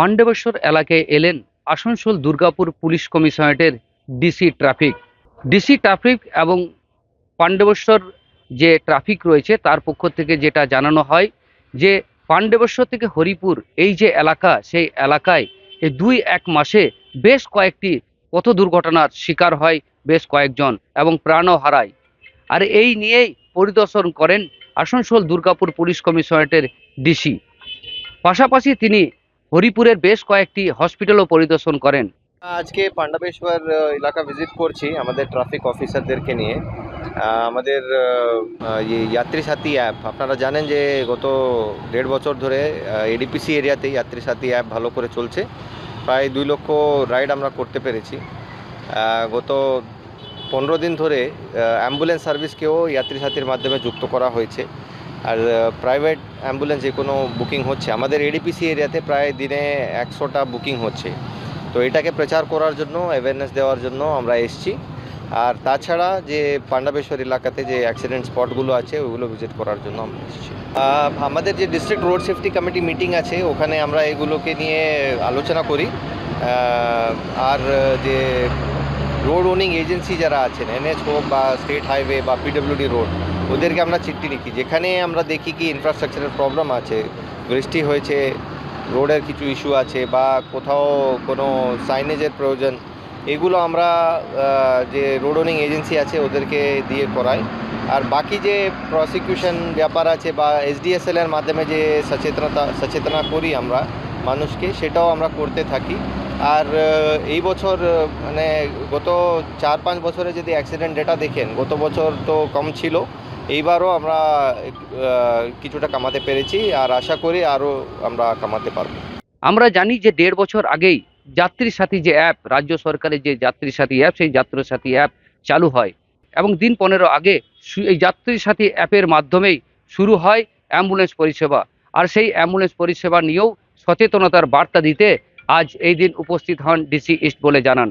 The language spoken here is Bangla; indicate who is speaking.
Speaker 1: পাণ্ডবেশ্বর এলাকায় এলেন আসানসোল দুর্গাপুর পুলিশ কমিশনারেটের ডিসি ট্রাফিক। ডিসি ট্রাফিক এবং পাণ্ডবেশ্বর যে ট্রাফিক রয়েছে, তার পক্ষ থেকে যেটা জানানো হয় যে, পাণ্ডবেশ্বর থেকে হরিপুর এই যে এলাকা, সেই এলাকায় এই দুই এক মাসে বেশ কয়েকটি পথ দুর্ঘটনার শিকার হয় বেশ কয়েকজন এবং প্রাণও হারায়। আর এই নিয়েই পরিদর্শন করেন আসানসোল দুর্গাপুর পুলিশ কমিশনারেটের ডিসি। পাশাপাশি তিনি হরিপুরের বেশ কয়েকটি হসপিটালও পরিদর্শন করেন।
Speaker 2: আজকে পাণ্ডবেশ্বর এলাকা ভিজিট করছি আমাদের ট্রাফিক অফিসারদেরকে নিয়ে। আমাদের যাত্রী সাথী অ্যাপ আপনারা জানেন যে গত দেড় বছর ধরে এডিপিসি এরিয়াতে যাত্রী সাথী অ্যাপ ভালো করে চলছে। প্রায় দুই লক্ষ রাইড আমরা করতে পেরেছি। গত পনেরো দিন ধরে অ্যাম্বুলেন্স সার্ভিসকেও যাত্রী সাথীর মাধ্যমে যুক্ত করা হয়েছে। আর প্রাইভেট অ্যাম্বুলেন্স যে কোনো বুকিং হচ্ছে, আমাদের এডিপিসি এরিয়াতে প্রায় দিনে একশোটা বুকিং হচ্ছে। তো এটাকে প্রচার করার জন্য অ্যাওয়ারনেস দেওয়ার জন্য আমরা এসছি। আর তাছাড়া যে পাণ্ডবেশ্বর এলাকাতে যে অ্যাক্সিডেন্ট স্পটগুলো আছে, ওগুলো ভিজিট করার জন্য আমরা এসেছি। আমাদের যে district road safety committee meeting আছে, ওখানে আমরা এগুলোকে নিয়ে আলোচনা করি। আর যে রোড ওনিং এজেন্সি যারা আছেন এনএচ হোক বা স্টেট হাইওয়ে বা পিডব্লিউডি রোড ওদেরকে আমরা চিঠি লিখি। যেখানে আমরা দেখি কি ইনফ্রাস্ট্রাকচারের প্রবলেম আছে, বৃষ্টি হয়েছে রোডের কিছু ইস্যু আছে বা কোথাও কোনো সাইনেজের প্রয়োজন, এগুলো আমরা যে রোড ওনিং এজেন্সি আছে ওদেরকে দিয়ে করাই। আর বাকি যে প্রসিকিউশন ব্যাপার আছে বা এসডিএসএল এর মাধ্যমে যে সচেতনতা, সচেতনা করি আমরা মানুষকে, সেটাও আমরা করতে থাকি। আর এই বছর মানে গত চার পাঁচ বছরে যদি অ্যাক্সিডেন্ট ডেটা দেখেন, গত বছর তো কম ছিল, এইবারও আমরা কিছুটা কামাতে পেরেছি আর আশা করি আরও আমরা কামাতে পারব।
Speaker 1: আমরা জানি যে দেড় বছর আগেই যাত্রী সাথী যে অ্যাপ রাজ্য সরকারের যে যাত্রী সাথী অ্যাপ সেই যাত্রী সাথী অ্যাপ চালু হয় এবং দিন পনেরো আগে এই যাত্রী সাথী অ্যাপের মাধ্যমেই শুরু হয় অ্যাম্বুলেন্স পরিষেবা। আর সেই অ্যাম্বুলেন্স পরিষেবা নিয়েও সচেতনতার বার্তা দিতে আজ এই দিন উপস্থিত হন ডিসি ইস্ট বলে জানান।